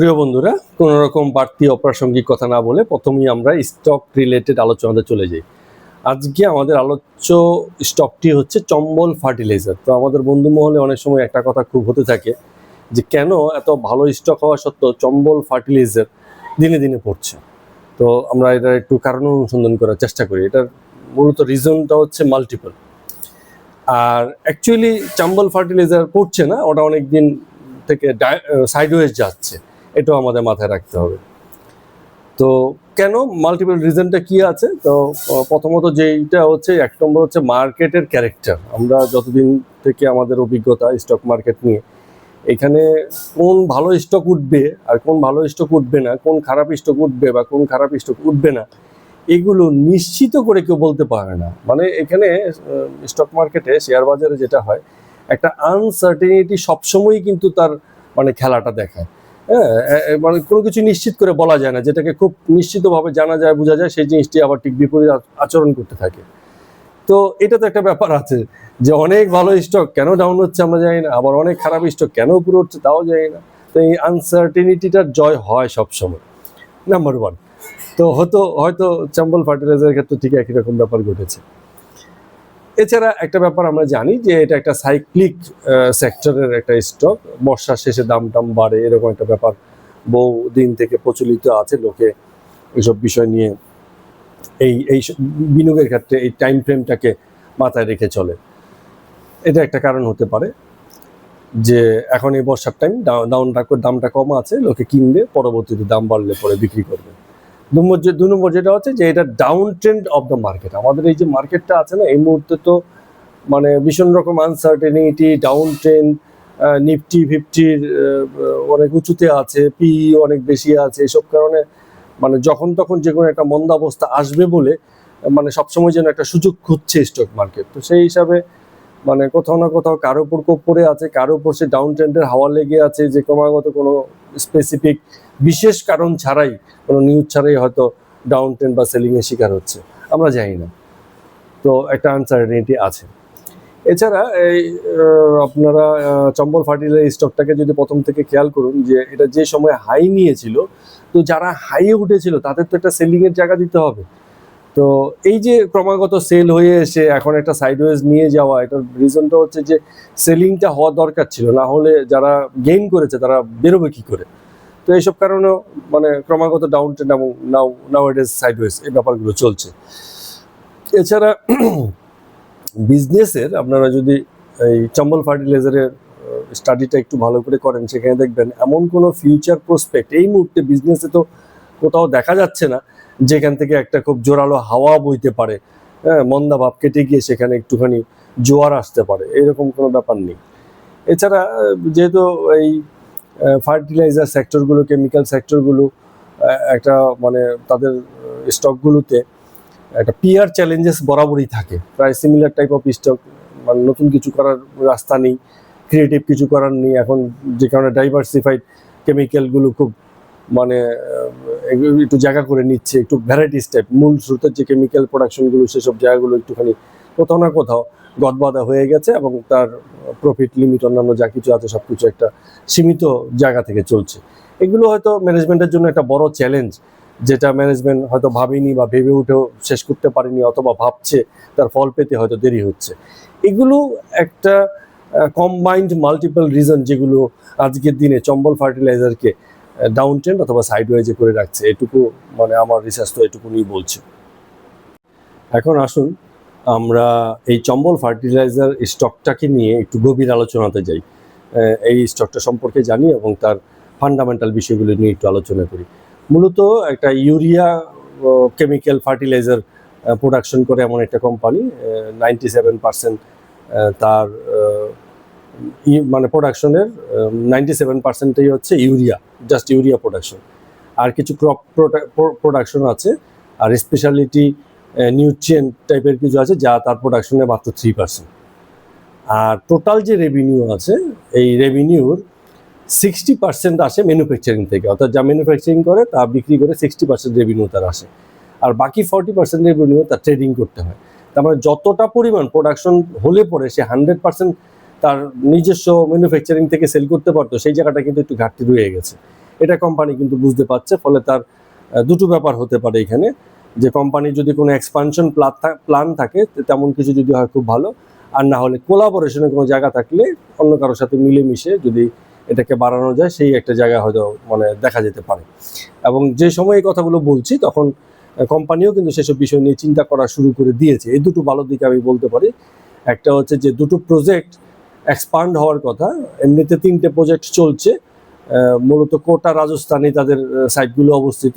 প্রিয় বন্ধুরা, কোনো রকম বাড়তি অপ্রাসঙ্গিক কথা না বলে প্রথমেই আমরা স্টক রিলেটেড আলোচনাতে চলে যাই। আজকে আমাদের আলোচ্য স্টকটি হচ্ছে চম্বল ফার্টিলাইজার তো আমাদের বন্ধু মহলে অনেক সময় একটা কথা খুব হতে থাকে যে, কেন এত ভালো স্টক হওয়া সত্ত্বেও চম্বল ফার্টিলাইজার দিনে দিনে পড়ছে? তো আমরা এটার একটু কারণ অনুসন্ধান করার চেষ্টা করি। এটার মূলত রিজনটা হচ্ছে মাল্টিপল আর অ্যাকচুয়ালি চাম্বল ফার্টিলাইজার পড়ছে না, ওটা অনেক দিন থেকে সাইডওয়েজ যাচ্ছে। এটাও আমাদের মাথায় রাখতে হবে। তো কেন? মাল্টিপল রিজনটা কি আছে? তো প্রথমত যেইটা হচ্ছে, এক নম্বর হচ্ছে মার্কেটের ক্যারেক্টার আমরা যতদিন থেকে আমাদের অভিজ্ঞতা স্টক মার্কেট নিয়ে, এখানে কোন ভালো স্টক উঠবে আর কোন ভালো স্টক উঠবে না, কোন খারাপ স্টক উঠবে বা কোন খারাপ স্টক উঠবে না, এগুলো নিশ্চিত করে কেউ বলতে পারে না। মানে এখানে স্টক মার্কেটে শেয়ার বাজারে যেটা হয়, একটা আনসার্টেনিটি সবসময়ই কিন্তু তার মানে খেলাটা দেখায়। মানে কোনো কিছু নিশ্চিত করে বলা যায় না, যেটাকে খুব নিশ্চিতভাবে জানা যায়, বোঝা যায়, সেই জিনিসটি আবার ঠিক বিপরীত আচরণ করতে থাকে। তো এটা তো একটা ব্যাপার আছে যে অনেক ভালো স্টক কেন ডাউন হচ্ছে আমরা জানি না, আবার অনেক খারাপ স্টক কেন উপরে হচ্ছে তাও জানি না। তো এই আনসার্টেনিটিটার জয় হয় সবসময়। নাম্বার ওয়ান তো হয়তো হয়তো চাম্বল ফার্টিলাইজারের ক্ষেত্রে ঠিক একই রকম ব্যাপার ঘটেছে। এছাড়া একটা ব্যাপার আমরা জানি যে এটা একটা সাইক্লিক সেক্টরের একটা স্টক বর্ষার শেষে দাম টাম বাড়ে, এরকম একটা ব্যাপার বহু দিন থেকে প্রচলিত আছে। লোকে এসব বিষয় নিয়ে এই এই বিনিয়োগের ক্ষেত্রে এই টাইম ফ্রেমটাকে মাথায় রেখে চলে। এটা একটা কারণ হতে পারে যে এখন এই বর্ষার টাইম দামটা দামটা কম আছে, লোকে কিনবে, পরবর্তীতে দাম বাড়লে পরে বিক্রি করবে। নম্বর যে- দু নম্বর যেটা হচ্ছে যে এটা down trend of the market আমাদের এই যে মার্কেটটা আছে না, এই মুহূর্তে তো মানে ভীষণ রকম আনসার্টেনিটি ডাউন ট্রেন্ড নিফটি ফিফটির অনেক উঁচুতে আছে পি অনেক বেশি আছে, এসব কারণে মানে যখন তখন যে কোনো একটা মন্দাবস্থা আসবে বলে মানে সবসময় যেন একটা সুযোগ খুঁজছে স্টক মার্কেট তো সেই হিসাবে মানে কোথাও না কোথাও কারও উপর কোপ পড়ে আছে, কারও উপর সে ডাউন ট্রেন্ডের হাওয়া লেগে আছে যে ক্রমাগত কোনো স্পেসিফিক বিশেষ কারণ ছাড়াই, কোনো নিউজ ছাড়াই হয়তো ডাউন ট্রেন্ড বা সেলিং এর শিকার হচ্ছে। আমরা জানি না। তো একটা আনসার্টেনিটি আছে। এছাড়া এই আপনারা চম্বল ফার্টিলাইজার স্টকটাকে যদি প্রথম থেকে খেয়াল করুন যে এটা যে সময় হাই নিয়েছিল, তো যারা হাইয়ে উঠেছিল তাদের তো একটা সেলিং এর জায়গা দিতে হবে। তো এই যে ক্রমাগত সেল হয়ে এসে এখন একটা সাইডওয়েজ নিয়ে যাওয়া, এটার রিজনটা হচ্ছে যে সেলিংটা হওয়া দরকার ছিল। না হলে যারা গেইন করেছে, তারা বেরোবে কি করে? তো এইসব কারণেও মানে ক্রমাগত ডাউন ট্রেন্ড এবং নাও নাও ইজ সাইডওয়েজ এই ব্যাপারগুলো চলছে। এছাড়া বিজনেসের আপনারা যদি এই চম্বল ফার্টিলাইজারের স্টাডিটা একটু ভালো করে করেন, সেখানে দেখবেন এমন কোনো ফিউচার প্রসপেক্ট এই মুহূর্তে বিজনেসে তো কোথাও দেখা যাচ্ছে না, যেখান থেকে একটা খুব জোরালো হাওয়া বইতে পারে। হ্যাঁ মন্দা ভাব কেটে গিয়ে সেখানে একটুখানি জোয়ার আসতে পারে, এরকম কোনো ব্যাপার নেই। এছাড়া যেহেতু এই ফার্টিলাইজার সেক্টরগুলো কেমিক্যাল সেক্টরগুলো একটা মানে তাদের স্টকগুলোতে একটা পিয়ার চ্যালেঞ্জেস বরাবরই থাকে। প্রায় সিমিলার টাইপ অফ স্টক মানে নতুন কিছু করার রাস্তা নেই ক্রিয়েটিভ কিছু করার নেই। এখন যে কারণে ডাইভার্সিফাইড কেমিক্যালগুলো খুব মানে একটু জায়গা করে নিচ্ছে, একটু ভ্যারাইটিস টাইপ মূল স্রোতের যে কেমিক্যাল প্রোডাকশনগুলো সেসব জায়গাগুলো একটুখানি কোথাও না কোথাও গদবাদা হয়ে গেছে এবং তার প্রফিট লিমিট অন্যান্য যা কিছু আছে, সব কিছু একটা সীমিত জায়গা থেকে চলছে। এগুলো হয়তো ম্যানেজমেন্টের জন্য একটা বড় চ্যালেঞ্জ যেটা ম্যানেজমেন্ট হয়তো ভাবিনি বা ভেবে উঠেও শেষ করতে পারেনি অথবা ভাবছে, তার ফল পেতে হয়তো দেরি হচ্ছে। এগুলো একটা কম্বাইন্ড মাল্টিপল রিজন যেগুলো আজকের দিনে চম্বল ফার্টিলাইজারকে ডাউন ট্রেন্ড অথবা সাইডওয়েজে করে রাখছে, এটুকু মানে আমার রিসার্চ তো এটুকুনি বলছে। এখন আসুন, আমরা এই চম্বল ফার্টিলাইজার স্টকটাকে নিয়ে একটু গভীর আলোচনাতে যাই। এই স্টকটা সম্পর্কে জানি এবং তার ফান্ডামেন্টাল বিষয়গুলো নিয়ে একটু আলোচনা করি। মূলত একটা ইউরিয়া কেমিক্যাল ফার্টিলাইজার প্রোডাকশন করে এমন একটা কোম্পানি নাইনটি সেভেন পার্সেন্ট তার মানে প্রোডাকশনের নাইনটি সেভেন পার্সেন্টই হচ্ছে ইউরিয়া জাস্ট ইউরিয়া প্রোডাকশন আর কিছু ক্রপ প্রোডাকশন আছে, আর স্পেশালিটি নিউট্রিয়েন টাইপের কিছু আছে যা তার প্রোডাকশনে মাত্র থ্রি পার্সেন্ট আর টোটাল যে রেভিনিউ আছে, এই রেভিনিউর সিক্সটি পার্সেন্ট আসে ম্যানুফ্যাকচারিং থেকে। অর্থাৎ যা ম্যানুফ্যাকচারিং করে, তা বিক্রি করে সিক্সটি পার্সেন্ট রেভিনিউ তার আসে। আর বাকি ফর্টি পার্সেন্ট রেভিনিউ তার ট্রেডিং করতে হয়। তার মানে যতটা পরিমাণ প্রোডাকশন হলে পরে সে হান্ড্রেড পার্সেন্ট তার নিজস্ব ম্যানুফ্যাকচারিং থেকে সেল করতে পারতো, সেই জায়গাটা কিন্তু একটু ঘাটতি রয়ে গেছে। এটা কোম্পানি কিন্তু বুঝতে পারছে, ফলে তার দুটো ব্যাপার হতে পারে এখানে। যে কোম্পানির যদি কোনো এক্সপানশন প্ল্যান থাকে তেমন কিছু যদি হয় খুব ভালো। আর না হলে কোলাবোরেশনের কোনো জায়গা থাকলে অন্য কারোর সাথে মিলেমিশে যদি এটাকে বাড়ানো যায়, সেই একটা জায়গা হয়তো মানে দেখা যেতে পারে। এবং যে সময় এই কথাগুলো বলছি, তখন কোম্পানিও কিন্তু সেসব বিষয় নিয়ে চিন্তা করা শুরু করে দিয়েছে। এই দুটো ভালো দিকে আমি বলতে পারি। একটা হচ্ছে যে দুটো প্রজেক্ট এক্সপান্ড হওয়ার কথা। এমনিতে তিনটে প্রজেক্ট চলছে মূলত কোটা রাজস্থানে তাদের সাইটগুলো অবস্থিত।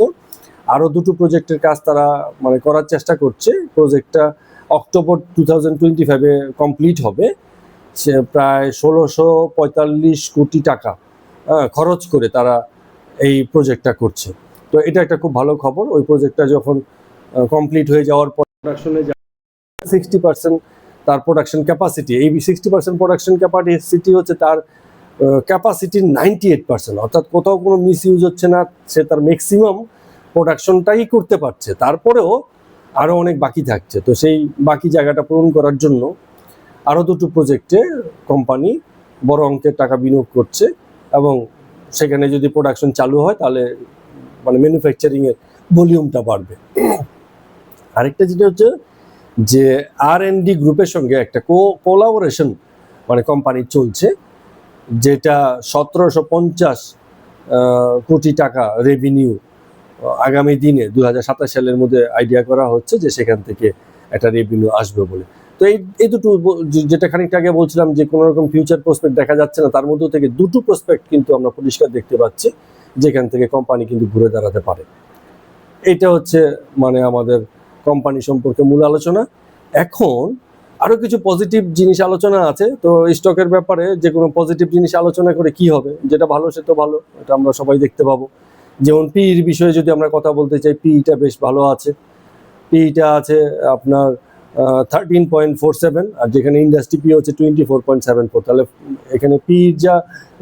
আরও দুটো প্রজেক্টের কাজ তারা মানে করার চেষ্টা করছে। প্রজেক্টটা অক্টোবর টু থাউজেন্ড টোয়েন্টি ফাইভে কমপ্লিট হবে। সে প্রায় ষোলোশো পঁয়তাল্লিশ কোটি টাকা খরচ করে তারা এই প্রজেক্টটা করছে। তো এটা একটা খুব ভালো খবর। ওই প্রজেক্টটা যখন কমপ্লিট হয়ে যাওয়ার পর সিক্সটি পার্সেন্ট তার প্রোডাকশন ক্যাপাসিটি এই সিক্সটি পার্সেন্ট প্রোডাকশন ক্যাপাসিটি হচ্ছে তার ক্যাপাসিটির নাইনটি এইট পার্সেন্ট অর্থাৎ কোথাও কোনো মিস ইউজ হচ্ছে না, সে তার ম্যাক্সিমাম প্রোডাকশনটাই করতে পারছে। তারপরেও আরও অনেক বাকি থাকছে। তো সেই বাকি জায়গাটা পূরণ করার জন্য আরও দুটো প্রজেক্টে কোম্পানি বড় অঙ্কের টাকা বিনিয়োগ করছে এবং সেখানে যদি প্রোডাকশন চালু হয় তাহলে মানে ম্যানুফ্যাকচারিংয়ের ভলিউমটা বাড়বে। আরেকটা যেটা হচ্ছে যে আর ডি গ্রুপের সঙ্গে একটা কো কোলাবোরেশন মানে কোম্পানি চলছে, যেটা সতেরোশো পঞ্চাশ কোটি টাকা রেভিনিউ আগামী দিনে দু হাজার সাতাশ সালের মধ্যে আইডিয়া করা হচ্ছে যে সেখান থেকে একটা রেভিনিউ আসবে বলে। তো এই এই দুটো যেটা খানিকটা আগে বলছিলাম যে কোনো রকম ফিউচার প্রসপেক্ট দেখা যাচ্ছে না, তার মধ্যে থেকে দুটো প্রসপেক্ট কিন্তু আমরা পরিষ্কার দেখতে পাচ্ছি, যেখান থেকে কোম্পানি কিন্তু ঘুরে দাঁড়াতে পারে। এটা হচ্ছে মানে আমাদের কোম্পানি সম্পর্কে মূল আলোচনা। এখন আরও কিছু পজিটিভ জিনিস আলোচনা আছে। তো স্টকের ব্যাপারে যে কোনো পজিটিভ জিনিস আলোচনা করে কি হবে? যেটা ভালো, সেটা ভালো, এটা আমরা সবাই দেখতে পাবো। যেমন পিইর বিষয়ে যদি আমরা কথা বলতে চাই পিইটা বেশ ভালো আছে। পিইটা আছে আপনার থার্টিন পয়েন্ট ফোর সেভেন আর যেখানে ইন্ডাস্ট্রি পি হচ্ছে twenty four point seven four তাহলে এখানে পির যা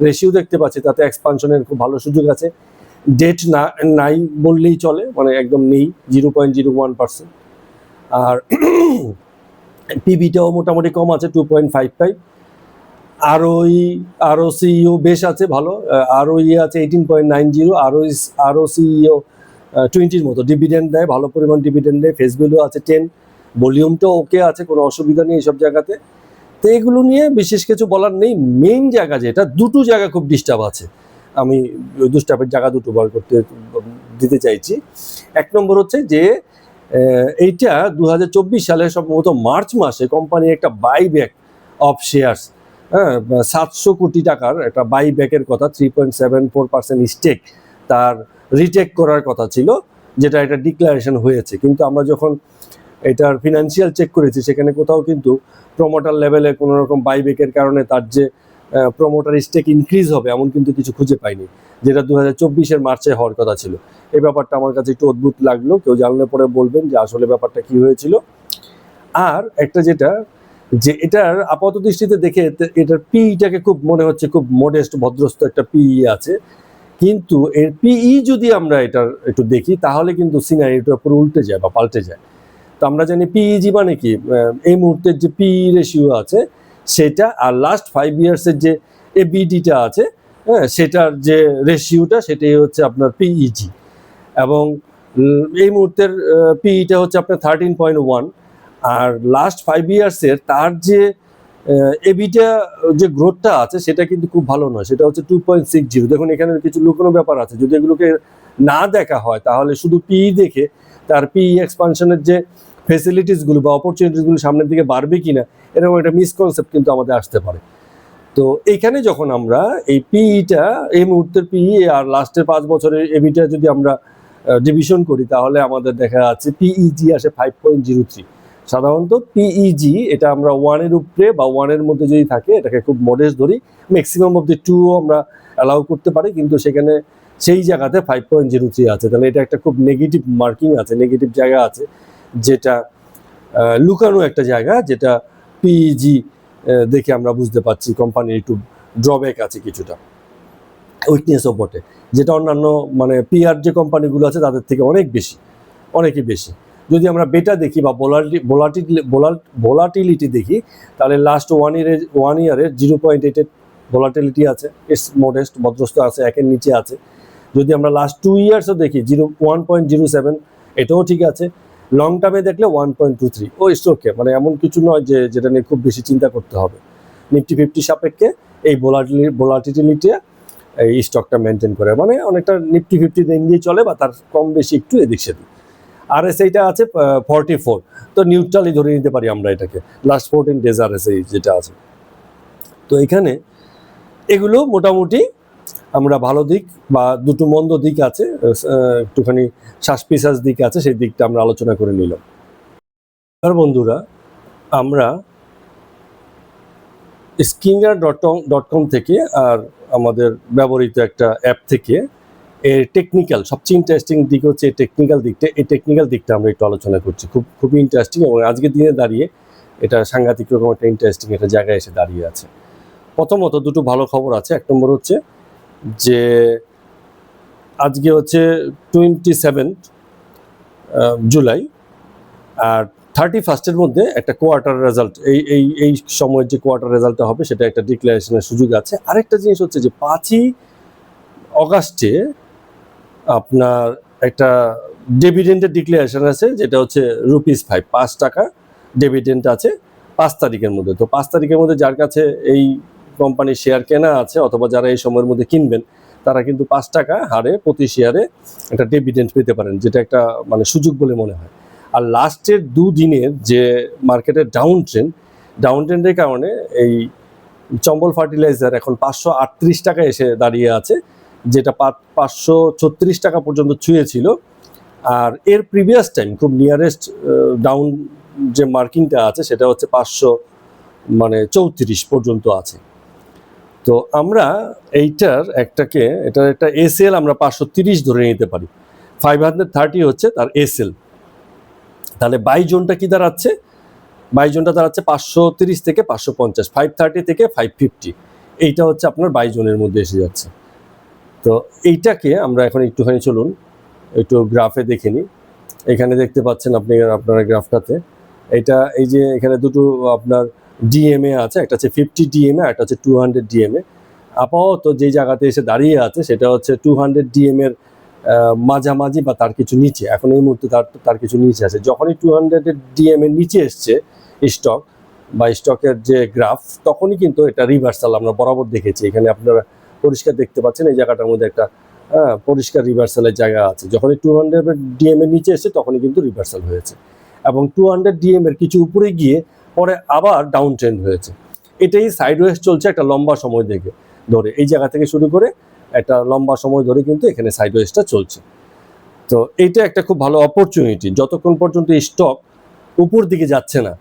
রেশিও দেখতে পাচ্ছি, তাতে এক্সপানশনের খুব ভালো সুযোগ আছে। ডেট না, নাই বললেই চলে মানে একদম নেই zero point zero one percent আর পিবিটাও মোটামুটি কম আছে টু পয়েন্ট ফাইভ ফাইভ আর ওই আরও সিইও বেশ আছে, ভালো। আরও ইয়ে আছে এইটিন পয়েন্ট নাইন জিরো আরও আরও সিইও টোয়েন্টির মতো। ডিভিডেন্ড দেয়, ভালো পরিমাণ ডিভিডেন্ড দেয় ফেস ভ্যালু আছে টেন ভলিউমটাও ওকে আছে, কোনো অসুবিধা নেই এইসব জায়গাতে। তো এগুলো নিয়ে বিশেষ কিছু বলার নেই। মেইন জায়গা যেটা, দুটো জায়গা খুব ডিস্টার্ব আছে। আমি দুষ্টাপের জায়গা দুটো বার করতে, দিতে চাইছি। এক নম্বর হচ্ছে যে এইটা দু সালে সম্ভবত মার্চ মাসে কোম্পানি একটা বাইব্যাক অফ শেয়ার্স হ্যাঁ সাতশো কোটি টাকার একটা বাইব্যাকের কথা three point seven four percent stake তার রিটেক করার কথা ছিল, যেটা একটা ডিক্লারেশন হয়েছে। কিন্তু আমরা যখন এটার ফিনান্সিয়াল চেক করেছি, সেখানে কোথাও কিন্তু প্রমোটার লেভেলে কোনো রকম বাইব্যাকের কারণে তার যে প্রমোটার স্টেক ইনক্রিজ হবে, এমন কিন্তু কিছু খুঁজে পাইনি, যেটা দু হাজার মার্চে হওয়ার কথা ছিল। এই ব্যাপারটা আমার কাছে একটু অদ্ভুত লাগল, কেউ জানলে পরে বলবেন যে আসলে ব্যাপারটা কি হয়েছিল। আর একটা যেটা, যে এটার আপাত দৃষ্টিতে দেখে এটার পিইটাকে খুব মনে হচ্ছে খুব মডেস্ট ভদ্রস্থ একটা পিই আছে। কিন্তু এর পিই যদি আমরা এটার একটু দেখি, তাহলে কিন্তু সিনারিটা পুরো উল্টে যায় বা পাল্টে যায়। তো আমরা জানি পিইজি মানে কি? এই মুহূর্তের যে পিই রেশিও আছে সেটা আর লাস্ট ফাইভ ইয়ার্সের যে এবিডিটা আছে হ্যাঁ সেটার যে রেশিওটা সেটাই হচ্ছে আপনার পিইজি এবং এই মুহূর্তের পিইটা হচ্ছে আপনার থার্টিন পয়েন্ট ওয়ান আর লাস্ট ফাইভ ইয়ার্সের তার যে এবিটা যে গ্রোথটা আছে সেটা কিন্তু খুব ভালো নয়, সেটা হচ্ছে টু পয়েন্ট সিক্স জিরো দেখুন, এখানে কিছু লুকোনো ব্যাপার আছে, যদি এগুলোকে না দেখা হয় তাহলে শুধু পিই দেখে তার পিই এক্সপানশনের যে ফেসিলিটিসগুলো বা অপরচুনিটিসগুলো সামনের দিকে বাড়বে কিনা, এরকম একটা মিসকনসেপ্ট কিন্তু আমাদের আসতে পারে। তো এইখানে যখন আমরা এই পিইটা এই মুহূর্তের পিই আর লাস্টের পাঁচ বছরের এবিটা যদি আমরা ডিভিশন করি, তাহলে আমাদের দেখা যাচ্ছে পিইজি আসে ফাইভ পয়েন্ট জিরো থ্রি সাধারণত পিইজি এটা আমরা ওয়ানের উপরে বা ওয়ানের মধ্যে যদি থাকে, এটাকে খুব মডেস্ট ধরি ম্যাক্সিমাম অফ দি টু আমরা অ্যালাউ করতে পারি, কিন্তু সেখানে সেই জায়গাতে ফাইভ পয়েন্ট জিরো থ্রি আছে। তাহলে এটা একটা খুব নেগেটিভ মার্কিং আছে নেগেটিভ জায়গা আছে। যেটা লুকানো একটা জায়গা যেটা পিইজি দেখে আমরা বুঝতে পারছি কোম্পানির একটু ড্রব্যাক আছে কিছুটা। উইকনেসও বটে। যেটা অন্যান্য মানে পিআর যে কোম্পানিগুলো আছে তাদের থেকে অনেক বেশি অনেকই বেশি। যদি আমরা বেটা দেখি বা ভোলাটি ভোলাটিলিটি দেখি, তাহলে লাস্ট ওয়ান ইয়ারের ওয়ান ইয়ারের জিরো পয়েন্ট এইটের ভোলাটিলিটি আছে। ইটস মডেস্ট ভদ্রস্ত আছে, একের নিচে আছে। যদি আমরা লাস্ট টু ইয়ার্সও দেখি zero one point zero seven এটাও ঠিক আছে। লং টার্মে দেখলে ওয়ান পয়েন্ট টু থ্রি ও স্টোকে মানে এমন কিছু নয় যে, যেটা নিয়ে খুব বেশি চিন্তা করতে হবে। নিফটি ফিফটি সাপেক্ষে এই ভোলাটিলি ভোলাটিলিটি এই স্টকটা মেনটেন করে। মানে অনেকটা নিফটি ফিফটি রেঞ্জ দিয়ে চলে বা তার কম বেশি একটু এদিক সেদিক। আর এস এইটা আছে ফর্টি ফোর তো নিউট্রালি ধরে নিতে পারি আমরা এটাকে। Last fourteen days R S এই যেটা আছে। তো এখানে এগুলো মোটামুটি আমরা ভালো দিক বা দুটো মন্দ দিক আছে একটুখানি শ্বাস পিসাস দিক আছে, সেই দিকটা আমরা আলোচনা করে নিলাম। আর বন্ধুরা, আমরা স্কিনার ডট ডট কম থেকে আর আমাদের ব্যবহৃত একটা অ্যাপ থেকে এর টেকনিক্যাল, সবচেয়ে ইন্টারেস্টিং দিক হচ্ছে এই টেকনিক্যাল দিকটা, এই টেকনিক্যাল দিকটা আমরা একটু আলোচনা করছি। খুব, খুবই ইন্টারেস্টিং এবং আজকের দিনে দাঁড়িয়ে এটা সাংঘাতিক রকম একটা ইন্টারেস্টিং একটা জায়গায় এসে দাঁড়িয়ে আছে। প্রথমত দুটো ভালো খবর আছে, এক নম্বর হচ্ছে যে আজকে হচ্ছে টোয়েন্টি সেভেন্থ জুলাই আর থার্টি ফার্স্টের মধ্যে একটা কোয়ার্টার রেজাল্ট এই এই এই সময়ের যে কোয়ার্টার রেজাল্টটা হবে সেটা একটা ডিক্লারেশনের সুযোগ আছে। আরেকটা জিনিস হচ্ছে যে পাঁচই অগাস্টে আপনার একটা ডেভিডেন্টের ডিক্লারেশন আছে, যেটা হচ্ছে রুপিস ফাইভ পাঁচ টাকা ডেভিডেন্ট আছে পাঁচ তারিখের মধ্যে। তো পাঁচ তারিখের মধ্যে যার কাছে এই কোম্পানির শেয়ার কেনা আছে অথবা যারা এই সময়ের মধ্যে কিনবেন, তারা কিন্তু পাঁচ টাকা হারে প্রতি শেয়ারে একটা ডেভিডেন্ট পেতে পারেন, যেটা একটা মানে সুযোগ বলে মনে হয়। আর লাস্টের দুদিনের যে মার্কেটের ডাউন ট্রেন্ড ডাউন ট্রেন্ডের কারণে এই চম্বল ফার্টিলাইজার এখন পাঁচশো আটত্রিশ টাকা এসে দাঁড়িয়ে আছে, যেটা পাঁচশো ছত্রিশ টাকা পর্যন্ত ছুঁয়েছিল। আর এর প্রিভিয়াস টাইম খুব নিয়ারেস্ট ডাউন যে মার্কিংটা আছে, সেটা হচ্ছে পাঁচশো মানে চৌত্রিশ পর্যন্ত আছে। তো আমরা এইটার একটাকে, এটার একটা এসএল আমরা পাঁচশো তিরিশ ধরে নিতে পারি। ফাইভ হান্ড্রেড থার্টি হচ্ছে তার এসএল তাহলে বাই জোনটা কি দাঁড়াচ্ছে? বাই জোনটা দাঁড়াচ্ছে পাঁচশো তিরিশ থেকে পাঁচশো পঞ্চাশ ফাইভ থার্টি থেকে ফাইভ ফিফটি এইটা হচ্ছে আপনার বাই জোনের মধ্যে এসে যাচ্ছে। তো এইটাকে আমরা এখন একটুখানি চলুন, একটু গ্রাফে দেখে নিই। এখানে দেখতে পাচ্ছেন আপনি আপনার গ্রাফটাতে। এটা এই যে এখানে দুটো আপনার ডিএমএ আছে একটা হচ্ছে ফিফটি ডিএমএ একটা হচ্ছে টু হান্ড্রেড ডিএমএ আপাতত যে জায়গাতে এসে দাঁড়িয়ে আছে সেটা হচ্ছে টু হান্ড্রেড ডিএম এর আহ, মাঝামাঝি বা তার কিছু নিচে। এখন এই মুহূর্তে তার তার কিছু নিচে আছে। যখনই টু হান্ড্রেডের ডিএম এর নিচে এসছে স্টক বা স্টকের যে গ্রাফ তখনই কিন্তু এটা রিভার্সাল আমরা বরাবর দেখেছি। এখানে আপনারা পরিষ্কার দেখতে পাচ্ছেন এই জায়গাটার মধ্যে একটা হ্যাঁ, পরিষ্কার রিভার্সালের জায়গা আছে। যখনই টু হান্ড্রেড ডিএম এর নিচে এসছে তখনই কিন্তু রিভার্সাল হয়েছে। এবং টু হান্ড্রেড ডিএম এর কিছু উপরে গিয়ে পরে আবার ডাউন ট্রেন্ড হয়েছে। এটাই সাইড সাইডওয়েজ চলছে একটা লম্বা সময় থেকে ধরে। এই জায়গা থেকে শুরু করে একটা লম্বা সময় ধরে কিন্তু এখানে সাইড সাইডওয়েজটা চলছে। তো এইটা একটা খুব ভালো অপরচুনিটি যতক্ষণ পর্যন্ত স্টক উপর দিকে যাচ্ছে না,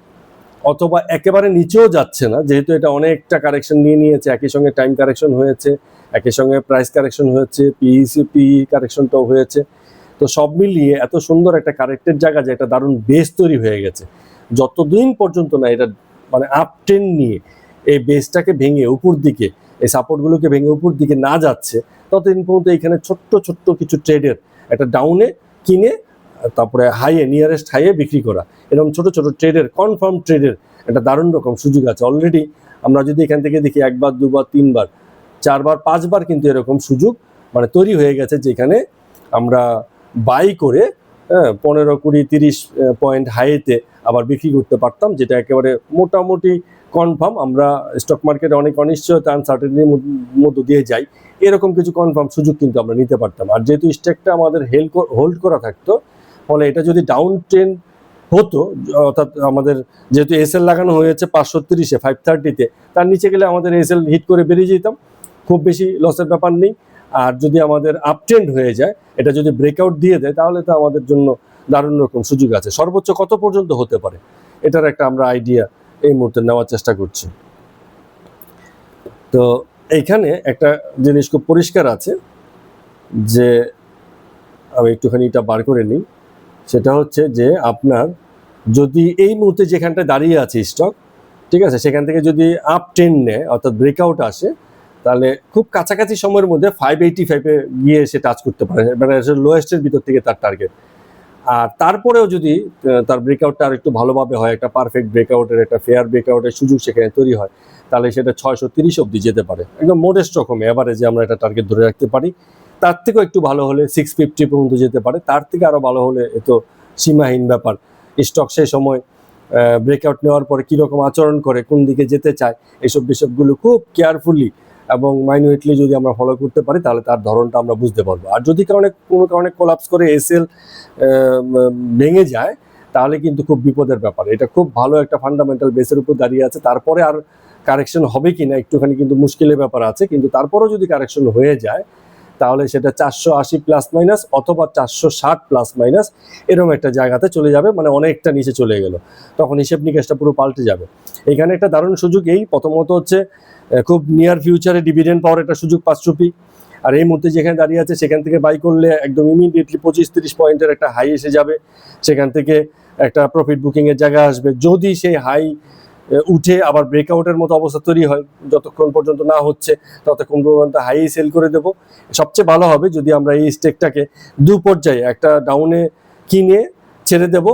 অথবা একেবারে নিচেও যাচ্ছে না, যেহেতু এটা অনেকটা কারেকশন নিয়ে নিয়েছে, একই সঙ্গে টাইম কারেকশন হয়েছে, একই সঙ্গে প্রাইস কারেকশন হয়েছে পিইসি পিই কারেকশনটাও হয়েছে। তো সব মিলিয়ে এত সুন্দর একটা কারেক্টের জায়গা যে একটা দারুণ বেস তৈরি হয়ে গেছে। যতদিন পর্যন্ত না এটা মানে আপ ট্রেন নিয়ে এই বেসটাকে ভেঙে উপর দিকে এই সাপোর্টগুলোকে ভেঙে উপর দিকে না যাচ্ছে ততদিন পর্যন্ত এখানে ছোট্ট ছোট্ট কিছু ট্রেডের একটা ডাউনে কিনে তারপরে হাইয়ে নিয়ারেস্ট হাইয়ে বিক্রি করা। এরকম ছোট ছোট ট্রেডের কনফার্ম ট্রেডের একটা দারুণ রকম সুযোগ আছে। অলরেডি আমরা যদি এখান থেকে দেখি একবার দুবার তিনবার চারবার পাঁচবার কিন্তু এরকম সুযোগ মানে তৈরি হয়ে গেছে যেখানে আমরা বাই করে হ্যাঁ, পনেরো কুড়ি তিরিশ পয়েন্ট হাইতে আবার বিক্রি করতে পারতাম, যেটা একেবারে মোটামুটি কনফার্ম আমরা স্টক মার্কেটে অনেক অনিশ্চয়তা আনসার্টেনির মধ্য দিয়ে যাই। এরকম কিছু কনফার্ম সুযোগ কিন্তু আমরা নিতে পারতাম। আর যেহেতু স্টকটা আমাদের হেল্ড হোল্ড করা থাকতো, ফলে এটা যদি ডাউন ট্রেন হতো, অর্থাৎ আমাদের যেহেতু এসএল লাগানো হয়েছে পাঁচশো তিরিশে ফাইভ থার্টিতে তার নিচে গেলে আমাদের এসএল হিট করে বেরিয়ে যেতাম। খুব বেশি লসের ব্যাপার নেই। আর যদি আমাদের আপট্রেন্ড হয়ে যায়, এটা যদি ব্রেকআউট দিয়ে দেয়, তাহলে তো আমাদের জন্য দারুণ রকম সুযোগ আছে। সর্বোচ্চ কত পর্যন্ত হতে পারে? এটার একটা আমরা আইডিয়া এই মুহূর্তে নেওয়ার চেষ্টা করছি। তো এইখানে একটা জিনিস খুব পরিষ্কার আছে যে আমি একটুখানি এটা বার করে নিই। সেটা হচ্ছে যে আপনার যদি এই মুহূর্তে যেখানটায় দাঁড়িয়ে আছে স্টক ঠিক আছে, সেখান থেকে যদি আপ টেন নেয়, অর্থাৎ ব্রেকআউট আসে, তাহলে খুব কাছাকাছি সময়ের মধ্যে ফাইভ এইটি ফাইভে গিয়ে সে টাচ করতে পারে। মানে লোয়েস্টের ভিতর থেকে তার টার্গেট আর তারপরেও যদি তার ব্রেকআউটটা আর একটু ভালোভাবে হয়, একটা পারফেক্ট ব্রেকআউটের একটা ফেয়ার ব্রেকআউটের সুযোগ সেখানে তৈরি হয়, তাহলে সেটা ছয়শো তিরিশ অব্দি যেতে পারে। একদম মোডেস্ট রকম এভারেজে আমরা একটা টার্গেট ধরে রাখতে পারি। তার থেকেও একটু ভালো হলে সিক্স ফিফটি পর্যন্ত যেতে পারে। তার থেকে আরও ভালো হলে এ তো সীমাহীন ব্যাপার। স্টক সেই সময় ব্রেকআউট নেওয়ার পরে কীরকম আচরণ করে, কোন দিকে যেতে চায় এইসব বিষয়গুলো খুব কেয়ারফুলি এবং মাইনুয়েটলি যদি আমরা ফলো করতে পারি, তাহলে তার ধরনটা আমরা বুঝতে পারব। আর যদি কারণে, কোনো কারণে কোলাপস করে এসএল ভেঙে যায়, তাহলে কিন্তু খুব বিপদের ব্যাপার। এটা খুব ভালো একটা ফান্ডামেন্টাল বেসের উপর দাঁড়িয়ে আছে। তারপরে আর কারেকশন হবে কি না একটুখানি কিন্তু মুশকিলের ব্যাপার আছে। কিন্তু তারপরেও যদি কারেকশন হয়ে যায় তাহলে সেটা চারশো আশি প্লাস মাইনাস অথবা চারশো ষাট প্লাস মাইনাস এরকম একটা জায়গাতে চলে যাবে মানে অনেকটা নিচে চলে গেল। তখন হিসেব নিকেশটা পুরো পাল্টে যাবে। এখানে একটা দারুণ সুযোগ এই, প্রথমত হচ্ছে খুব নিয়ার ফিউচারে ডিভিডেন্ড পাওয়ার একটা সুযোগ পাঁচরুপি আর এই মুহূর্তে যেখানে দাঁড়িয়ে আছে, সেখান থেকে বাই করলে একদম ইমিডিয়েটলি পঁচিশ তিরিশ পয়েন্টের একটা হাই এসে যাবে। সেখান থেকে একটা প্রফিট বুকিংয়ের জায়গা আসবে। যদি সেই হাই উঠে আবার ব্রেকআউটের মতো অবস্থা তৈরি হয়। যতক্ষণ পর্যন্ত না হচ্ছে, ততক্ষণ পর্যন্ত হাই সেল করে দেবো। সবচেয়ে ভালো হবে যদি আমরা এই স্টেকটাকে দু পর্যায়ে একটা ডাউনে কিনে ছেড়ে দেব,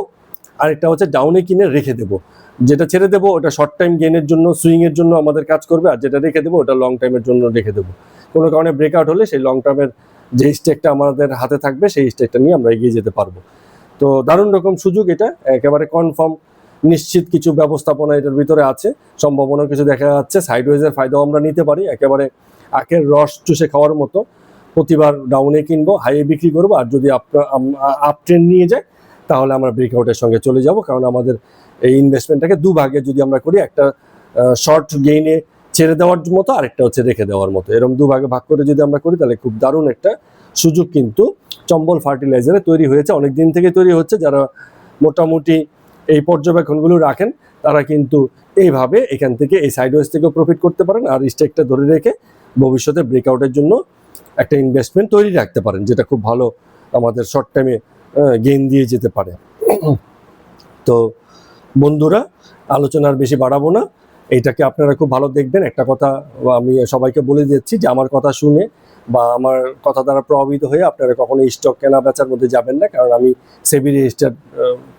আরেকটা হচ্ছে ডাউনে কিনে রেখে দেব। যেটা ছেড়ে দেবো, ওটা শর্ট টাইম গেনের জন্য সুইং এর জন্য আমাদের কাজ করবে, আর যেটা রেখে দেবো, ওটা লং টাইমের জন্য রেখে দেবো। কোনো কারণে ব্রেকআউট হলে সেই লং টার্মের যে স্টেকটা আমাদের হাতে থাকবে, সেই স্টেকটা নিয়ে আমরা এগিয়ে যেতে পারব। তো দারুণ রকম সুযোগ এটা, একেবারে কনফার্ম নিশ্চিত কিছু ব্যবস্থাপনা এটার ভিতরে আছে। সম্ভাবনা কিছু দেখা যাচ্ছে। সাইডওয়েজের ফায়দাও আমরা নিতে পারি। একেবারে আখের রস চুষে খাওয়ার মতো। প্রতিবার ডাউনে কিনবো হাইয়ে বিক্রি করব, আর যদি আপ ট্রেন্ড নিয়ে যায়, তাহলে আমরা ব্রেকআউটের সঙ্গে চলে যাব। কারণ আমাদের এই ইনভেস্টমেন্টটাকে দু ভাগে যদি আমরা করি, একটা শর্ট গেইনে ছেড়ে দেওয়ার মতো আরেকটা হচ্ছে রেখে দেওয়ার মতো। এরকম দু ভাগে ভাগ করে যদি আমরা করি, তাহলে খুব দারুণ একটা সুযোগ। কিন্তু চম্বল ফার্টিলাইজারে তৈরি হয়েছে অনেক দিন থেকে তৈরি হচ্ছে। যারা মোটামুটি এই পর্যবেক্ষণগুলো রাখেন, তারা কিন্তু এইভাবে এখান থেকে, এই সাইডওয়েজ থেকেও প্রফিট করতে পারেন আর স্টেকটা ধরে রেখে ভবিষ্যতে ব্রেকআউটের জন্য একটা ইনভেস্টমেন্ট তৈরি রাখতে পারেন, যেটা খুব ভালো আমাদের শর্ট টাইমে গেইন দিয়ে যেতে পারে। তো বন্ধুরা, আলোচনার বেশি বাড়াবো না। এইটাকে আপনারা খুব ভালো দেখবেন। একটা কথা আমি সবাইকে বলে দিচ্ছি যে, আমার কথা শুনে বা আমার কথা দ্বারা প্রভাবিত হয়ে আপনারা কখনো স্টক কেনা বেচার মধ্যে যাবেন না, কারণ আমি সেবি রেজিস্টার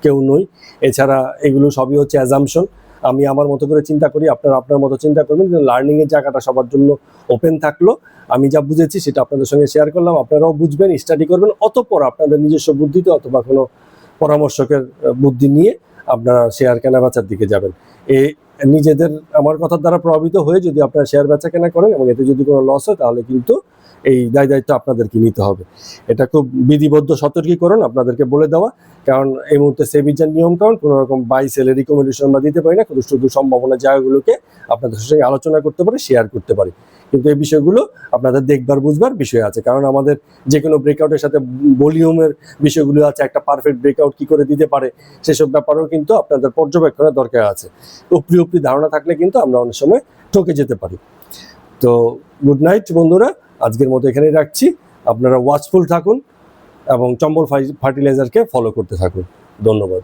কেউ নই। এছাড়া এগুলো সবই হচ্ছে অ্যাজামশন আমি আমার মতো করে চিন্তা করি, আপনারা আপনার মতো চিন্তা করবেন। কিন্তু লার্নিংয়ের জায়গাটা সবার জন্য ওপেন থাকল। আমি যা বুঝেছি সেটা আপনাদের সঙ্গে শেয়ার করলাম। আপনারাও বুঝবেন স্টাডি করবেন, অতঃপর আপনাদের নিজস্ব বুদ্ধিতে অথবা কোনো পরামর্শকের বুদ্ধি নিয়ে আপনারা শেয়ার কেনা বেচার দিকে যাবেন। এই নিজেদের আমার কথার দ্বারা প্রভাবিত হয়ে যদি আপনারা শেয়ার বেচা কেনা করেন এবং এতে যদি কোনো লস হয়, তাহলে কিন্তু এই দায় দায়িত্ব আপনাদেরকে নিতে হবে। এটা খুব বিধিবদ্ধ সতর্কীকরণ আপনাদেরকে বলে দেওয়া, কারণ এই মুহূর্তে সেবিজার নিয়ম কারণ কোনো রকম বাই সেলের রিকমেন্ডেশন আমরা দিতে পারি না। শুধু সম্ভাবনা জায়গাগুলোকে আপনাদের সঙ্গে আলোচনা করতে পারি শেয়ার করতে পারি। কিন্তু এই বিষয়গুলো আপনাদের দেখবার, বুঝবার বিষয় আছে। কারণ আমাদের যে কোনো ব্রেকআউটের সাথে ভলিউমের বিষয়গুলো আছে, একটা পারফেক্ট ব্রেকআউট কি করে দিতে পারে, সেসব ব্যাপারেও কিন্তু আপনাদের পর্যবেক্ষণের দরকার আছে। উপরি উপরি ধারণা থাকলে কিন্তু আমরা অনেক সময় ঠকে যেতে পারি। তো গুড নাইট বন্ধুরা, আজকের মতো এখানেই রাখছি। আপনারা ওয়াচফুল থাকুন এবং চম্বল ফার্টিলাইজারকে ফলো করতে থাকুন। ধন্যবাদ।